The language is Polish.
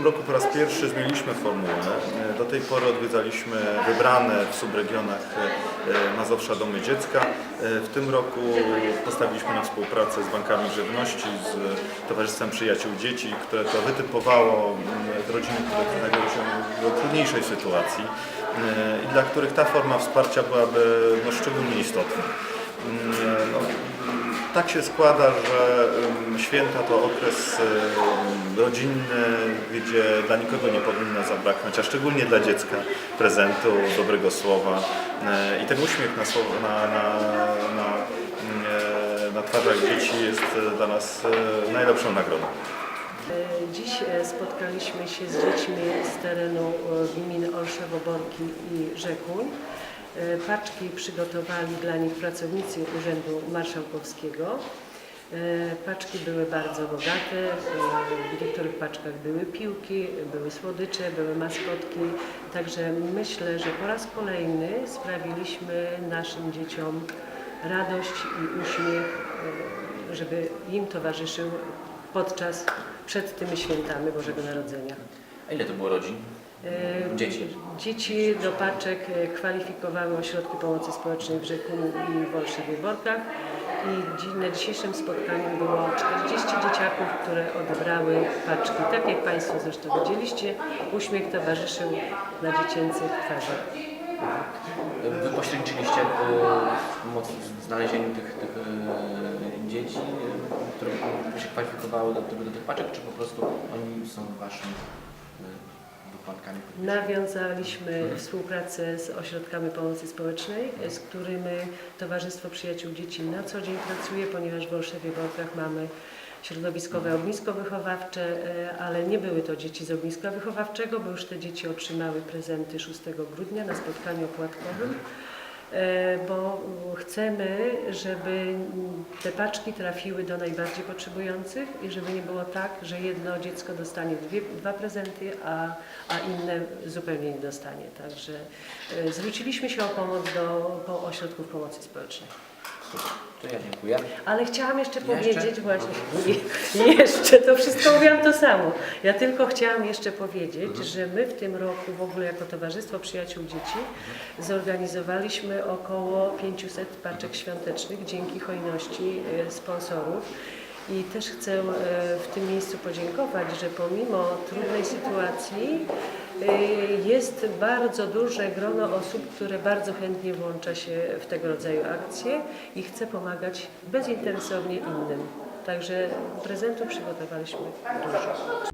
tym roku po raz pierwszy zmieniliśmy formułę. E, Do tej pory odwiedzaliśmy wybrane w subregionach e, Mazowsza Domy Dziecka. E, W tym roku postawiliśmy na współpracę z bankami żywności, z Towarzystwem Przyjaciół Dzieci, które to wytypowało mm, rodziny, które znajdują się w trudniejszej sytuacji e, i dla których ta forma wsparcia byłaby no, szczególnie istotna. Tak się składa, że święta to okres rodzinny, gdzie dla nikogo nie powinno zabraknąć, a szczególnie dla dziecka prezentu, dobrego słowa. E, I ten uśmiech na, słowo, na, na, na, e, na twarzach dzieci jest e, dla nas najlepszą nagrodą. Dziś spotkaliśmy się z dziećmi z terenu gmin Olszewo, Borki i Rzekuń. E, Paczki przygotowali dla nich pracownicy Urzędu Marszałkowskiego. E, Paczki były bardzo bogate, e, w niektórych paczkach były piłki, były słodycze, były maskotki. Także myślę, że po raz kolejny sprawiliśmy naszym dzieciom radość i uśmiech, żeby im towarzyszył podczas, przed tymi świętami Bożego Narodzenia. A ile to było rodzin? E, Dzieci. Dzieci do paczek e, kwalifikowały ośrodki pomocy społecznej w Rzekuniu i w Olszewie Borkach i na dzisiejszym spotkaniu było 40 dzieciaków, które odebrały paczki. Tak jak Państwo zresztą widzieliście, uśmiech towarzyszył na dziecięcych twarzach. Wy pomocy w znalezieniu tych, tych e, dzieci, e, które się kwalifikowały do, do tych paczek, czy po prostu oni są waszymi Nawiązaliśmy współpracę z ośrodkami pomocy społecznej, z którymi Towarzystwo Przyjaciół Dzieci na co dzień pracuje, ponieważ w Olszewie Borkach mamy środowiskowe ognisko wychowawcze, e, ale nie były to dzieci z ogniska wychowawczego, bo już te dzieci otrzymały prezenty 6 grudnia na spotkaniu opłatkowym. E, bo chcemy, żeby te paczki trafiły do najbardziej potrzebujących i żeby nie było tak, że jedno dziecko dostanie dwie, dwa prezenty, a, a inne zupełnie nie dostanie. Także e, zwróciliśmy się o pomoc do po ośrodków pomocy społecznej. To ja dziękuję. Ale chciałam jeszcze Jeszcze? powiedzieć właśnie, nie, jeszcze to wszystko mówiłam to samo. Ja tylko chciałam jeszcze powiedzieć, że my w tym roku w ogóle jako Towarzystwo Przyjaciół Dzieci zorganizowaliśmy około 500 paczek świątecznych dzięki hojności e, sponsorów. I też chcę e, w tym miejscu podziękować, że pomimo trudnej sytuacji jest bardzo duże grono osób, które bardzo chętnie włącza się w tego rodzaju akcje i chce pomagać bezinteresownie innym. Także prezentu przygotowaliśmy dużo.